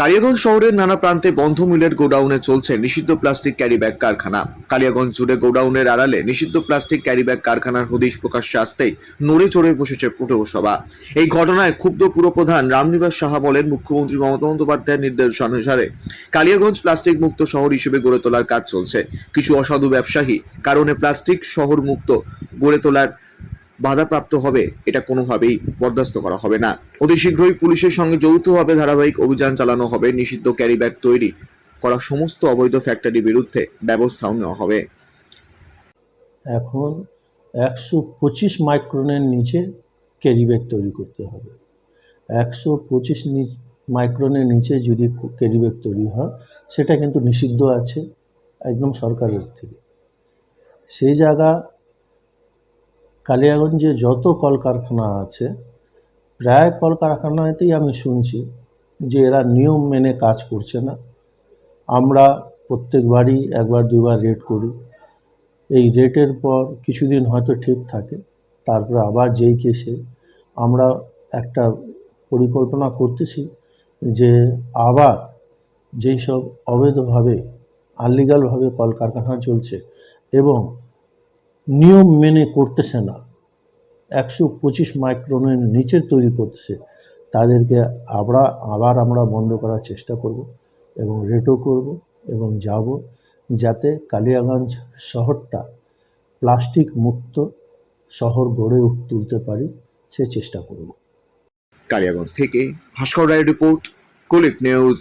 কালিয়াগঞ্জ শহরের নানা প্রান্তে বন্ধ মিলের গোডাউনে চলছে নিষিদ্ধ প্লাস্টিক ক্যারি ব্যাগ কারখানা। কালিয়াগঞ্জ জুড়ে গোডাউনের আড়ালে নিষিদ্ধ প্লাস্টিক ক্যারি ব্যাগ কারখানার হদিশ প্রকাশ্যে আসতেই নড়ে চড়ে বসেছে পৌরসভা। এই ঘটনায় ক্ষুব্ধ পুরপ্রধান রামনিবাস সাহা বলেন, মুখ্যমন্ত্রী মমতা বন্দ্যোপাধ্যায়ের নির্দেশানুসারে কালিয়াগঞ্জ প্লাস্টিক মুক্ত শহর হিসেবে গড়ে তোলার কাজ চলছে। কিছু অসাধু ব্যবসায়ী কারণে প্লাস্টিক শহর মুক্ত গড়ে তোলার বাধাপ্রাপ্ত হবে, এটা কোনোভাবেই বরদাস্ত করা হবে না। অতি শীঘ্রই পুলিশের সঙ্গে যৌথভাবে ধারাবাহিক অভিযান চালানো হবে, নিষিদ্ধ ক্যারি ব্যাগ তৈরি করা সমস্ত অবৈধ ফ্যাক্টরির বিরুদ্ধে ব্যবস্থাও নেওয়া হবে। এখন একশো পঁচিশ মাইক্রনের নিচে ক্যারি ব্যাগ তৈরি করতে হবে। একশো পঁচিশ মাইক্রনের নিচে যদি ক্যারি ব্যাগ তৈরি হয়, সেটা কিন্তু নিষিদ্ধ আছে একদম সরকারের থেকে। সেই জায়গা কালিয়াগঞ্জে যত কলকারখানা আছে, প্রায় কলকারখানাতেই আমি শুনছি যে এরা নিয়ম মেনে কাজ করছে না। আমরা প্রত্যেকবারই একবার দুবার রেড করি। এই রেটের পর কিছুদিন হয়তো ঠিক থাকে, তারপরে আবার যেই কেসে আমরা একটা পরিকল্পনা করতেছি যে আবার যেই সব অবৈধভাবে, আনলিগালভাবে কলকারখানা চলছে এবং নিয়ম মেনে করতেছে না। একশো পঁচিশ মাইক্রনের নিচে তৈরি করতেছে। তাদেরকে আমরা আবার আমরা বন্ধ করার চেষ্টা করব এবং রেটও করব এবং যাব যাতে কালিয়াগঞ্জ শহরটা প্লাস্টিক মুক্ত শহর গড়ে তুলতে পারি সে চেষ্টা করব। কালিয়াগঞ্জ থেকে ভাস্কর রায়ের রিপোর্ট কুলিক নিউজ।